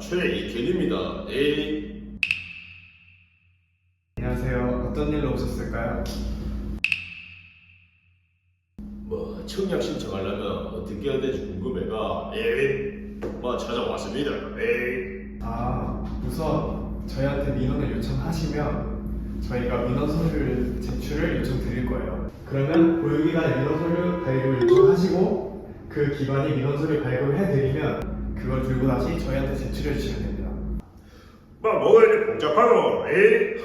최이길입니다. 에이. 안녕하세요. 어떤 일로 오셨을까요? 뭐 청약 신청하려면 어떻게 해야 될지 궁금해가 에이. 뭐 찾아왔습니다. 에이. 아, 우선 저희한테 민원을 요청하시면 저희가 민원 서류를 제출을 요청드릴 거예요. 그러면 보유기관에 민원 서류 발급을 요청하시고 그 기관이 민원 서류 발급을 해드리면 그걸 들고 다시 저희한테 제출해 주시면 됩니다. 뭐 뭐가 이렇게 복잡하노? 에이.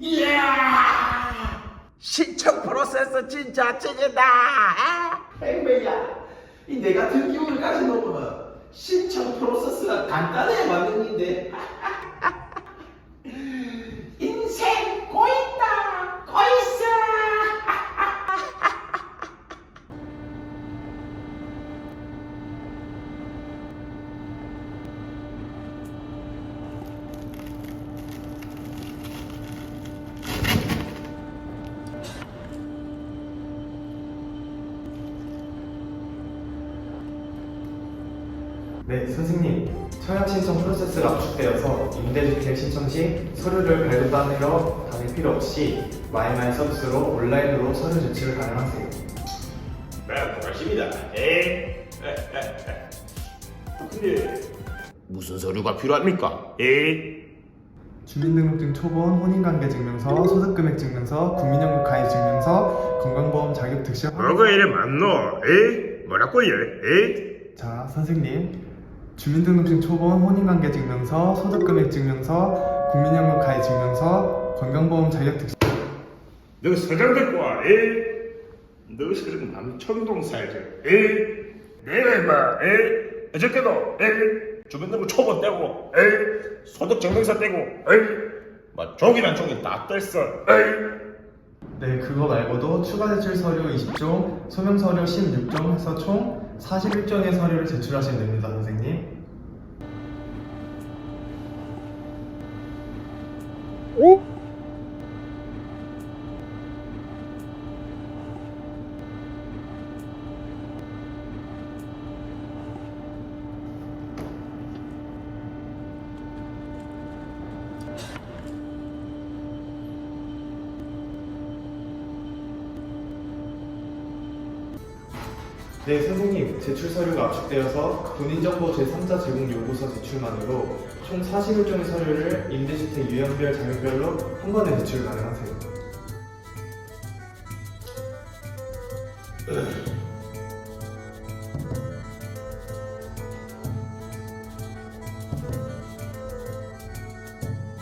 이야! 신청 프로세스 진짜 찐이다! 행배야, 이 내가 든 기운을 가진 놈은 신청 프로세스가 간단해야 맞는데 인생 네, 선생님. 청약 신청 프로세스가 압축되어서 임대주택 신청 시 서류를 발급받으러 다닐 필요 없이 마이마이 서비스로 온라인으로 서류 제출을 가능하세요. 네, 반갑습니다. 에이. 근데 무슨 서류가 필요합니까? 에이. 주민등록증 초본, 혼인관계증명서, 소득금액증명서, 국민연금 가입증명서, 건강보험 자격 득실 뭐가 이래 많노? 에이. 뭐라고 얘? 에이. 자, 선생님. 주민등록증 초본, 혼인관계증명서, 소득금액증명서, 국민연금 가입증명서, 건강보험 자격 득실 너 서장 데리고 와, 에이. 너 서장 남천동 살지, 에이. 내가 임마, 에이. 어저께도, 에이. 주민등록 초본 떼고, 에이. 소득 증명서 떼고, 에이. 막 종이란 종이 다 뗐어, 에이. 네, 그거 말고도 추가 제출 서류 20종, 소명 서류 16종 해서 총 41종의 서류를 제출하시면 됩니다, 선생님. 네, 선생님. 제출 서류가 압축되어서 본인정보 제3자 제공 요구서 제출만으로 총 41종의 서류를 임대주택 유형별 자격별로 한 번에 제출 가능하세요.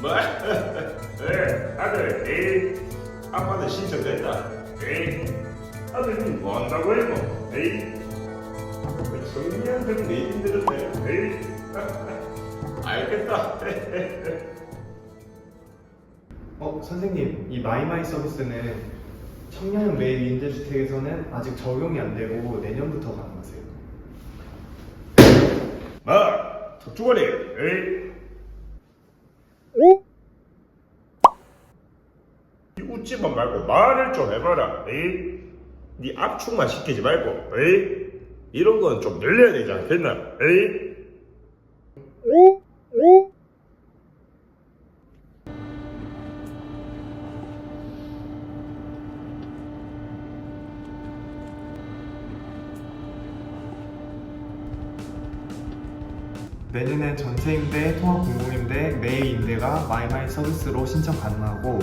뭐? 에 아들, 에이. 아빠는 신청됐다, 에이. 아들이 뭐 한다고 해, 뭐, 에이. 정리한테는 내 힘들었네, 에이. 알겠다. 어, 선생님, 이 마이마이 서비스는 청년 외 임대주택에서는 아직 적용이 안 되고 내년부터 가능하세요. 마, 턱주머니, 에이. 이 웃지만 말고 말을 좀 해봐라, 에이. 네 압축만 시키지 말고, 에이. 이런 건 좀 늘려야 되지 않겠나, 에이. 내년엔 전세임대, 통합 공공임대, 매입임대가 마이마이 서비스로 신청 가능하고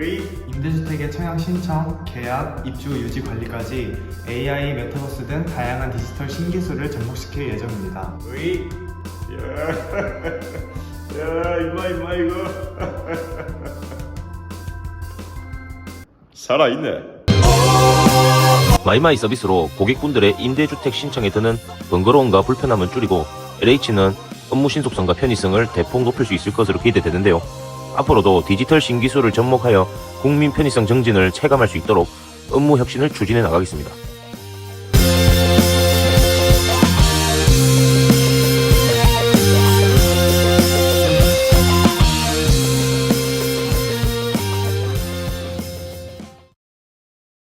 에이. 임대주택의 청약 신청, 계약, 입주, 유지 관리까지 AI, 메타버스 등 다양한 디지털 신기술을 접목시킬 예정입니다. 으이. 야, 야, 임마, 임마, 이거. 살아있네. 마이마이 서비스로 고객분들의 임대주택 신청에 드는 번거로움과 불편함을 줄이고 LH는 업무 신속성과 편의성을 대폭 높일 수 있을 것으로 기대되는데요. 앞으로도 디지털 신기술을 접목하여 국민 편의성 정진을 체감할 수 있도록 업무 혁신을 추진해 나가겠습니다.